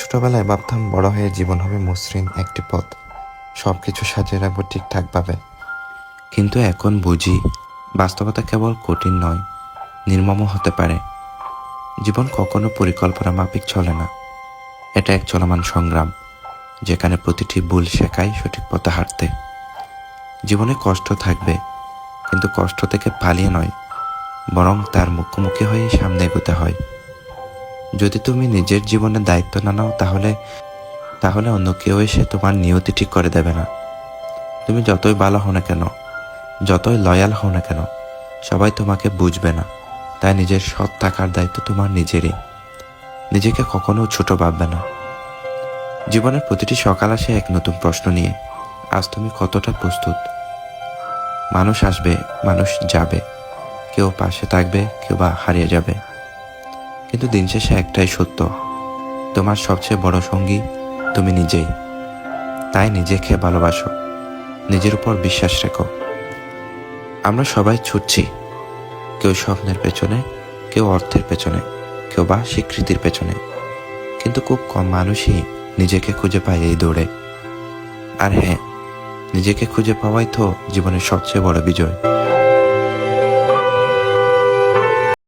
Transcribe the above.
ছোটবেলায় ভাবতাম বড় হয়ে জীবন হবে মসৃণ একটি পথ। সব কিছু সাজিয়ে রাখব ঠিকঠাকভাবে। কিন্তু এখন বুঝি বাস্তবতা কেবল কঠিন নয়, নির্মমও হতে পারে। জীবন কখনো পরিকল্পনা মাফিক চলে না। এটা এক চলমান সংগ্রাম, যেখানে প্রতিটি ভুল শেখায় সঠিক পথে হাঁটতে। জীবনে কষ্ট থাকবে, কিন্তু কষ্ট থেকে পালিয়ে নয়, বরং তার মুখোমুখি হয়ে সামনে এগোতে হয়। যদি তুমি নিজের জীবনের দায়িত্ব না নাও, তাহলে তাহলে অন্য কেউ এসে তোমার নিয়তি ঠিক করে দেবে না। তুমি যতই ভালো হও না কেন, যতই লয়াল হও না কেন, সবাই তোমাকে বুঝবে না। তাই নিজের সৎ থাকার দায়িত্ব তোমার নিজেরই। নিজেকে কখনো ছোট ভাববে না। জীবনের প্রতিটি সকাল আসে এক নতুন প্রশ্ন নিয়ে। আজ তুমি কতটা প্রস্তুত? মানুষ আসবে, মানুষ যাবে। কেউ পাশে থাকবে, কেউ বা হারিয়ে যাবে। কিন্তু দিন শেষে একটাই সত্য। তোমার সবচেয়ে বড় সঙ্গী তুমি নিজেই। তাই নিজেকে ভালোবাসো। নিজের উপর বিশ্বাস রেখো। আমরা সবাই ছুটছি। কেউ স্বপ্নের পেছনে, কেউ অর্থের পেছনে, কেউ বা স্বীকৃতির পেছনে। কিন্তু খুব কম মানুষই নিজেকে খুঁজে পায় এই দৌড়ে। আর হ্যাঁ নিজেকে খুঁজে পাওয়াই তো জীবনের সবচেয়ে বড় বিজয়।